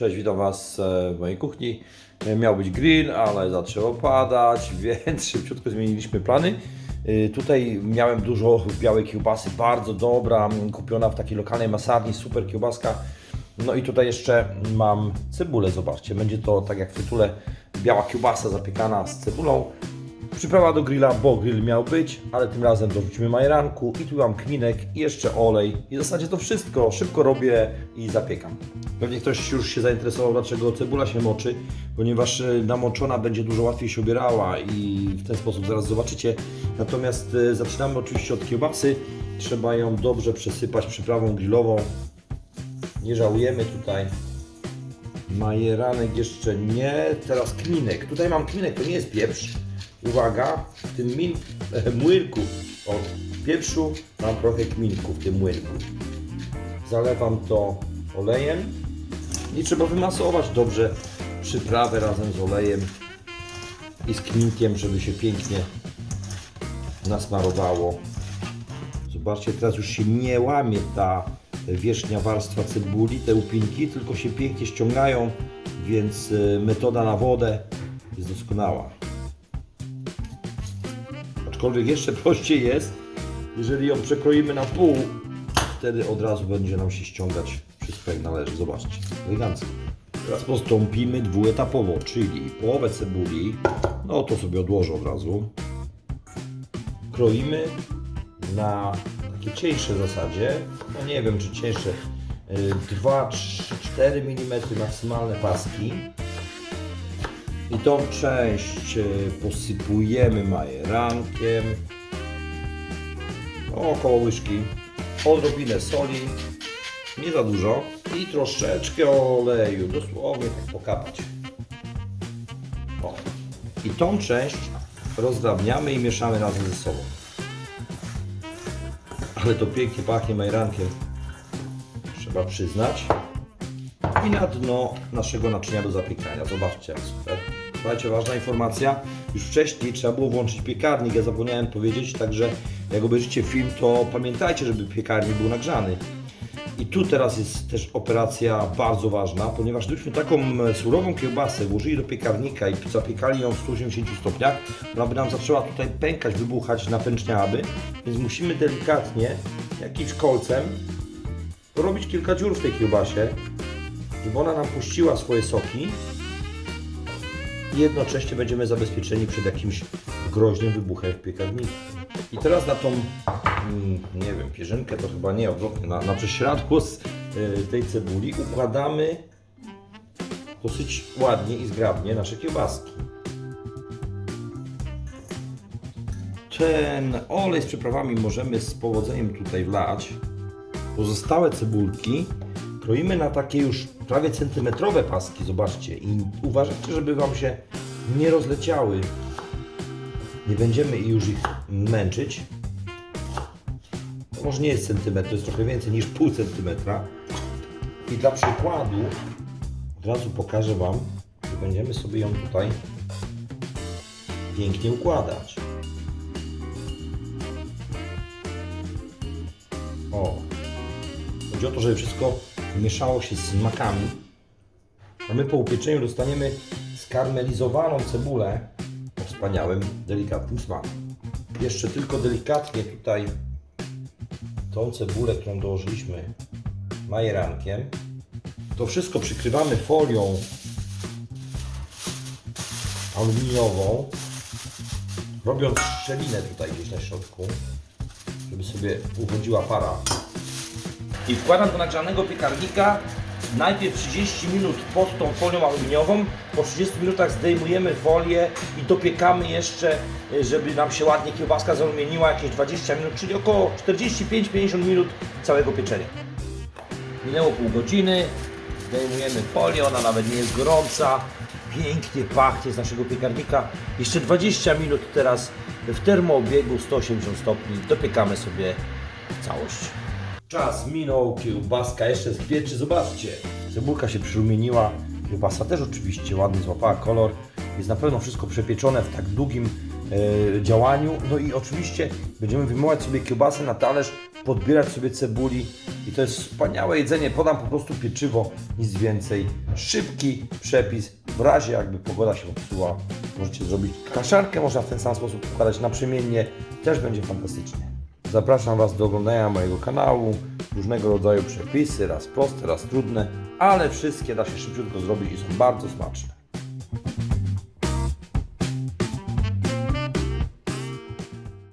Cześć, witam Was e, w mojej kuchni. E, Miał być grill, ale zaczęło padać, więc szybciutko zmieniliśmy plany. E, Tutaj miałem dużo białej kiełbasy, bardzo dobra, kupiona w takiej lokalnej masarni, super kiełbaska. No i tutaj jeszcze mam cebulę, zobaczcie, będzie to tak jak w tytule biała kiełbasa zapiekana z cebulą. Przyprawa do grilla, bo grill miał być, ale tym razem dorzucimy majeranku i tu mam kminek i jeszcze olej. I w zasadzie to wszystko, szybko robię i zapiekam. Pewnie ktoś już się zainteresował, dlaczego cebula się moczy, ponieważ e, namoczona będzie dużo łatwiej się obierała i w ten sposób zaraz zobaczycie. Natomiast e, zaczynamy oczywiście od kiełbasy. Trzeba ją dobrze przesypać przyprawą grillową. Nie żałujemy tutaj. Majeranek jeszcze nie. Teraz klinek. Tutaj mam klinek, to nie jest pieprz. Uwaga, w tym min, młynku od pieprzu mam trochę kminku w tym młynku. Zalewam to olejem i trzeba wymasować dobrze przyprawę razem z olejem i z kminkiem, żeby się pięknie nasmarowało. Zobaczcie, teraz już się nie łamie ta wierzchnia warstwa cebuli, te upinki, tylko się pięknie ściągają, więc e, metoda na wodę jest doskonała. Aczkolwiek jeszcze prościej jest, jeżeli ją przekroimy na pół, wtedy od razu będzie nam się ściągać wszystko jak należy. Zobaczcie, elegancko. Teraz postąpimy dwuetapowo, czyli połowę cebuli, no to sobie odłożę od razu. Kroimy na takie cieńsze zasadzie, no nie wiem czy cieńsze, 2-4 mm maksymalne paski. I tą część e, posypujemy majerankiem. Około łyżki. Odrobinę soli. Nie za dużo. I troszeczkę oleju. Dosłownie tak pokapać. O. I tą część rozdrabniamy i mieszamy razem ze sobą. Ale to pięknie pachnie majerankiem. Trzeba przyznać i na dno naszego naczynia do zapiekania. Zobaczcie, super. Słuchajcie, ważna informacja. Już wcześniej trzeba było włączyć piekarnik. Ja zapomniałem powiedzieć, także jak obejrzycie film, to pamiętajcie, żeby piekarnik był nagrzany. I tu teraz jest też operacja bardzo ważna, ponieważ gdybyśmy taką surową kiełbasę włożyli do piekarnika i zapiekali ją w 180 stopniach, ona by nam zaczęła tutaj pękać, wybuchać, napęczniałaby. Więc musimy delikatnie, jakimś kolcem, porobić kilka dziur w tej kiełbasie, żeby ona nam puściła swoje soki i jednocześnie będziemy zabezpieczeni przed jakimś groźnym wybuchem w piekarniku. I teraz na tą, mm, nie wiem, pierzynkę to chyba nie, odwrotnie, na, na z y, tej cebuli układamy dosyć ładnie i zgrabnie nasze kiełbaski. Ten olej z przyprawami możemy z powodzeniem tutaj wlać. Pozostałe cebulki kroimy na takie już prawie centymetrowe paski, zobaczcie. I uważajcie, żeby Wam się nie rozleciały. Nie będziemy już ich męczyć. To może nie jest centymetr, to jest trochę więcej niż pół centymetra. I dla przykładu od razu pokażę Wam, że będziemy sobie ją tutaj pięknie układać. O, Chodzi o to, żeby wszystko mieszało się z smakami. A my po upieczeniu dostaniemy skarmelizowaną cebulę o wspaniałym, delikatnym smaku. Jeszcze tylko delikatnie tutaj tą cebulę, którą dołożyliśmy majerankiem. To wszystko przykrywamy folią aluminiową, robiąc szczelinę tutaj gdzieś na środku, żeby sobie uchodziła para i wkładam do nagrzanego piekarnika. Najpierw 30 minut pod tą folią aluminiową, po 30 minutach zdejmujemy folię i dopiekamy jeszcze, y, żeby nam się ładnie kiełbaska zarumieniła, jakieś 20 minut, czyli około 45-50 minut całego pieczenia. Minęło pół godziny, zdejmujemy folię, ona nawet nie jest gorąca, pięknie pachnie z naszego piekarnika. Jeszcze 20 minut teraz w termoobiegu 180 stopni dopiekamy sobie całość. Czas minął, kiełbaska jeszcze skwieczy, zobaczcie. Cebulka się przyrumieniła, kiełbasa też oczywiście ładnie złapała kolor. Jest na pewno wszystko przepieczone w tak długim e, działaniu. No i oczywiście będziemy wyjmować sobie kiełbasę na talerz, podbierać sobie cebuli i to jest wspaniałe jedzenie. Podam po prostu pieczywo, nic więcej. Szybki przepis, w razie jakby pogoda się popsuła, możecie zrobić kaszarkę, można w ten sam sposób układać naprzemiennie, też będzie fantastycznie. Zapraszam Was do oglądania mojego kanału, różnego rodzaju przepisy, raz proste, raz trudne, ale wszystkie da się szybciutko zrobić i są bardzo smaczne.